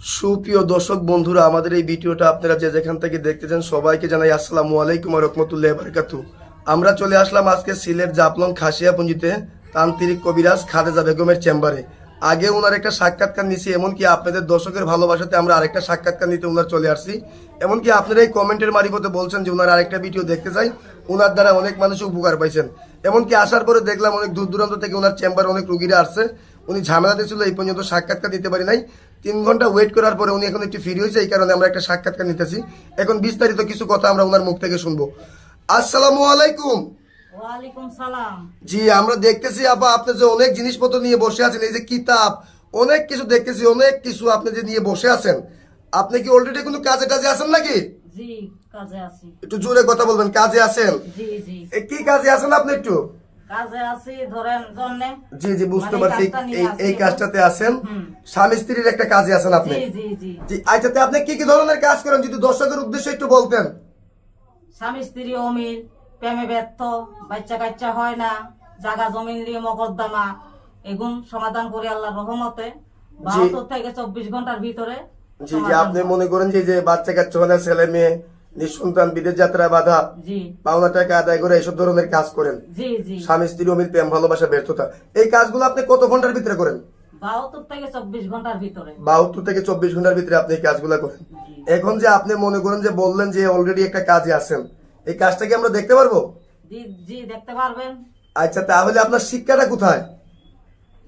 সুপ্রিয় দর্শক বন্ধুরা, আমাদের এই ভিডিওটা আপনারা যে যেখান থেকে দেখতেছেন সবাইকে জানাই আসসালামু আলাইকুম রহমতুল্লাহ বারকাতু আমরা চলে আসলাম আজকে সিলেট জাপলং খাসিয়াপুঞ্জিতে তান্ত্রিক কবিরাজ খাদেজা বেগমের চেম্বারে। আগে ওনার একটা সাক্ষাৎকার নিছি, এমনকি আপনাদের দর্শকের ভালোবাসাতে আমরা আরেকটা সাক্ষাৎকার নিতে ওনার চলে আসছি। এমনকি আপনারা এই কমেন্টের মারিফতে বলছেন যে ওনার আরেকটা ভিডিও দেখতে চাই, ওনার দ্বারা অনেক মানুষ উপকার পাইছেন। এমনকি আসার পরে দেখলাম অনেক দূর দূরান্ত থেকে ওনার চেম্বারে অনেক রুগীরা আসছে। উনি ঝামেলাতে ছিল এই পর্যন্ত সাক্ষাৎকার দিতে পারি নাই। তিন ঘণ্টা ওয়েট করার পরে উনি এখন একটু ফ্রি হয়েছে এই কারণে আমরা একটা সাক্ষাৎকার নিতেছি। এখন বিস্তারিত কিছু কথা আমরা ওনার মুখ থেকে শুনব। আসসালামু আলাইকুম। সালাম। জি আমরা দেখতেছি আপা আপনি যে অনেক জিনিসপত্র নিয়ে বসে আছেন এই যে কিতাব অনেক কিছু দেখতেছি অনেক কিছু আপনি যে নিয়ে বসে আছেন। আপনি কি অলরেডি কোনো কাজে টাজে আছেন নাকি? কাজে একটু জোরে কথা বলবেন কাজে আছেন? কি কাজে আছেন আপনি একটু? কাজে আছি ধরেন জন্যে। জি জি বুঝতে পারছি। এই এই কাজটাতে আছেন। স্বামী স্ত্রীর একটা কাজে আছেন আপনি। জি জি জি। জি আপনি কি কি ধরনের কাজ করেন? যদি দর্শকের উদ্দেশ্যে একটু বলতেন। স্বামী স্ত্রী অমিল প্রেমে ব্যর্থ বাচ্চা কাচ্চা হয় না জাগা জমিন নিয়ে মকদ্দমা এগুন সমাধান করে আল্লাহর রহমতে। বাহাত্তর থেকে চব্বিশ ঘণ্টার ভিতরে জি জি আপনি মনে করেন যে যে বাচ্চা কাচ্চা হলে ছেলে মেয়ে নিঃসন্তান বিদেশ যাত্রা বাধা। পাওনা টাকা আদায় করে এইসব ধরনের কাজ করেন। স্বামী স্ত্রী অমিল প্রেম ভালোবাসা ব্যর্থতা। এই কাজগুলো আপনি কত ঘণ্টার ভিতরে করেন? বাহাত্তর থেকে চব্বিশ ঘণ্টার ভিতরে। বাহাত্তর থেকে চব্বিশ ঘণ্টার ভিতরে আপনি এই কাজগুলো করেন। এখন যে আপনি মনে করেন যে বললেন যে অলরেডি একটা কাজে আছেন এই কাজটা কি আমরা দেখতে পারব? জি দেখতে পারবেন। আচ্ছা তাহলে আপনার শিক্ষাটা কোথায়?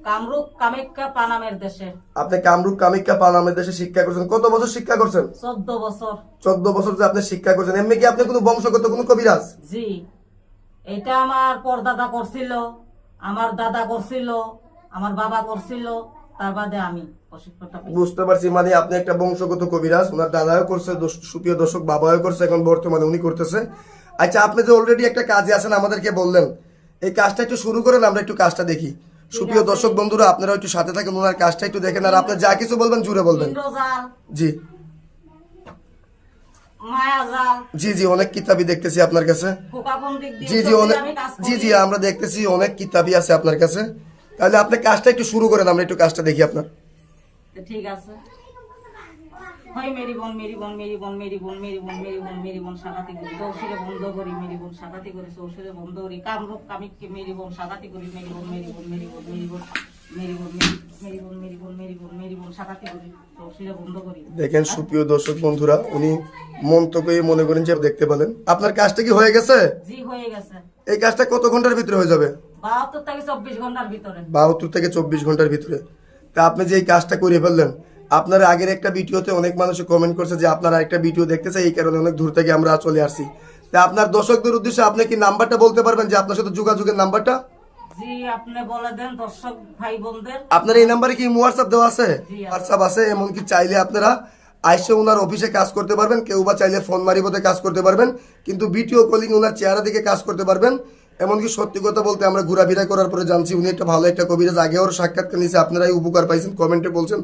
কামরূপ কামাখ্যা পানামের দেশে। আপনি কামরূপ কামিকা পানামের দেশে শিক্ষা করছেন। কত বছর শিক্ষা করছেন? চোদ্দ বছর। চোদ্দ বছর যে আপনি শিক্ষা করছেন এমনি কি আপনি কোনো বংশগত কোনো কবিরাজ? জি। এটা আমার পরদাদা করছিল আমার দাদা করছিল আমার বাবা করছিল তার বাদে আমি বুঝতে পারছি মানে আপনি একটা বংশগত কবিরাজ ওনার দাদাও করছে সুপ্রিয় দর্শক বাবাও করছে এখন বর্তমানে উনি করতেছে। আচ্ছা আপনি যে অলরেডি একটা কাজে আছেন আমাদেরকে বললেন। এই কাজটা একটু শুরু করেন আমরা একটু কাজটা দেখি। সুপ্রিয় দর্শক বন্ধুরা আপনারা একটু সাথে থাকেন ওনার কাজটা একটু দেখেন আর আপনার যা কিছু বলবেন জুড়ে বলবেন। জি। জি জি অনেক কিতাবই দেখতেছি আপনার কাছে। জি জি অনেক জি জি আমরা দেখতেছি অনেক কিতাবই আছে আপনার কাছে। তাহলে আপনি কাজটা একটু শুরু করেন আমরা একটু কাজটা দেখি আপনার। ঠিক আছে। হয় মেরি বোন মেরি বোন মেরি বোন মেরি বোন মেরি বোন মেরি বোন মেরি বোন সাদাতি করি চৌষিরে বন্ধ করি মেরি বোন সাদাতি করি চৌষিরে বন্ধ করি কামরূপ কামিককে মেরি বোন সাদাতি করি মেরি বোন মেরি বোন মেরি বোন মেরি বোন দেখেন সুপ্রিয় দর্শক বন্ধুরা উনি মন্তব্য মনে করেন যে দেখতে পেলেন আপনার কাজটা কি হয়ে গেছে এই কাজটা কত ঘণ্টার ভিতরে হয়ে যাবে বাহাত্তর থেকে চব্বিশ ঘণ্টার ভিতরে বাহাত্তর থেকে চব্বিশ ঘণ্টার ভিতরে তা আপনি যে এই কাজটা করিয়ে ফেললেন আপনার আগের একটা ভিডিওতে অনেক মানুষ কমেন্ট করছে যে আপনার একটা ভিডিও দেখতে চাই এই কারণে অনেক দূর থেকে আমরা চলে আসছি। তা আপনার দর্শকদের উদ্দেশ্যে আপনি কি নাম্বারটা বলতে পারবেন যে আপনার সাথে যোগাযোগের নাম্বারটা? আপনার এই নাম্বারে কি হোয়াটসঅ্যাপ দেওয়া আছে। হোয়াটসঅ্যাপ আছে। এমনকি চাইলে আপনারা আইসে ওনার অফিসে কাজ করতে পারবেন কেউ বা চাইলে ফোন মারিবতে কাজ করতে পারবেন কিন্তু ভিডিও কলিং ওনার চেহারা দিকে কাজ করতে পারবেন। এমনকি সত্যি কথা বলতে আমরা ঘোরাফেরা করার পরে জানছি উনি একটা ভালো একটা কবিরাজ আগে ওর সাক্ষাৎকার নিয়েছে আপনারাই উপকার পাইছেন কমেন্টে বলছেন।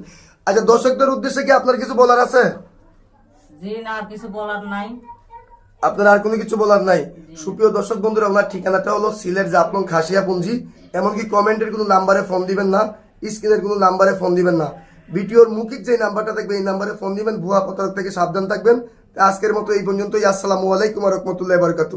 আচ্ছা দর্শকদের উদ্দেশ্যে কি আপনার কিছু বলার আছে? জি না আর কিছু বলার নাই। আপনার আর কোনো কিছু বলার নাই? সুপ্রিয় দর্শক বন্ধুরা ওনার ঠিকানাটা হলো সিলেট জাপলং খাসিয়া পুঞ্জি এমনকি কমেন্টের কোনো নাম্বারে ফোন দিবেন না স্ক্রিনের কোনো নাম্বারে ফোন দিবেন না। ভিডিওর মুখিক যে নাম্বারটা থাকবে এই নাম্বারে ফোন দিবেন ভুয়া প্রতারক থেকে সাবধান থাকবেন। আজকের মতো এই পর্যন্তই। আসসালামু আলাইকুম রহমতুল্লাহ বারকাতু